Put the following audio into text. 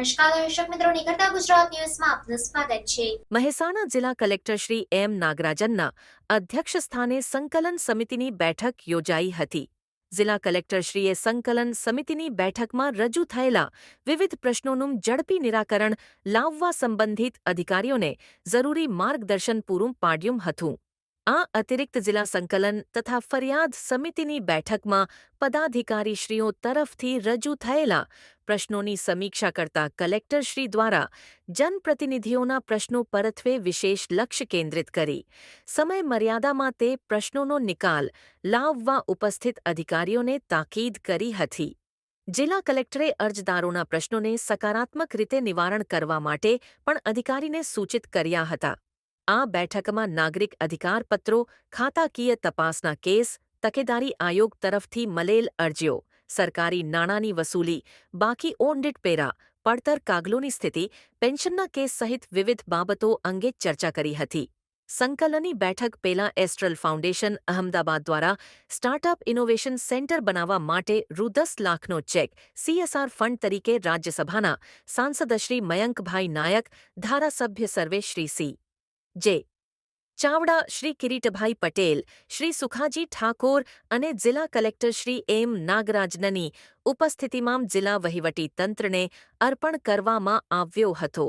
નમસ્કાર દર્શક મિત્રો, નિકટતા ગુજરાત ન્યૂઝમાં આપનું સ્વાગત છે. મહેસાણા જિલ્લા કલેક્ટર શ્રી એમ નાગરાજનના અધ્યક્ષસ્થાને સંકલન સમિતિની બેઠક યોજાઈ હતી. જિલ્લા કલેક્ટરશ્રીએ સંકલન સમિતિની બેઠકમાં રજૂ થયેલા વિવિધ પ્રશ્નોનું ઝડપી નિરાકરણ લાવવા સંબંધિત અધિકારીઓને જરૂરી માર્ગદર્શન પૂરું પાડ્યું હતું. આ અતિરિક્ત જિલ્લા સંકલન તથા ફરિયાદ સમિતિની બેઠકમાં પદાધિકારીશ્રીઓ તરફથી રજૂ થયેલા પ્રશ્નોની સમીક્ષા કરતા કલેક્ટરશ્રી દ્વારા જનપ્રતિનિધિઓના પ્રશ્નો પરત્વે વિશેષ લક્ષ્ય કેન્દ્રિત કરી. સમય મર્યાદામાં તે પ્રશ્નોનો નિકાલ લાવવા ઉપસ્થિત અધિકારીઓને તાકીદ કરી હતી. જિલ્લા કલેક્ટરે અરજદારોના પ્રશ્નોને સકારાત્મક રીતે નિવારણ કરવા માટે પણ અધિકારીને સૂચિત કર્યા હતા. આ બેઠકમાં નાગરિક અધિકારપત્રો ખાતાકીય તપાસના કેસ તકેદારી આયોગ તરફથી મલેલ અરજીઓ સરકારી નાણાંની વસૂલી બાકી ઓડિટ પેરા પડતર કાગલોની સ્થિતિ પેન્શનના કેસ સહિત વિવિધ બાબતો અંગે ચર્ચા કરી હતી સંકલનની બેઠક પેલા એસ્ટ્રલ ફાઉન્ડેશન અહમદાબાદ દ્વારા સ્ટાર્ટઅપ ઇનોવેશન સેન્ટર બનાવવા માટે રૂ દસ લાખનો ચેક સીએસઆર ફંડ તરીકે રાજ્યસભાના સાંસદશ્રી મયંકભાઈ નાયક ધારાસભ્ય સર્વેશ્રી સી જે ચાવડા શ્રી કિરીટભાઈ પટેલ, શ્રી સુખાજી ઠાકોર અને જિલ્લા કલેક્ટર શ્રી એમ નાગરાજનની ઉપસ્થિતિમાં જિલ્લા વહીવટી તંત્રને અર્પણ કરવામાં આવ્યો હતો.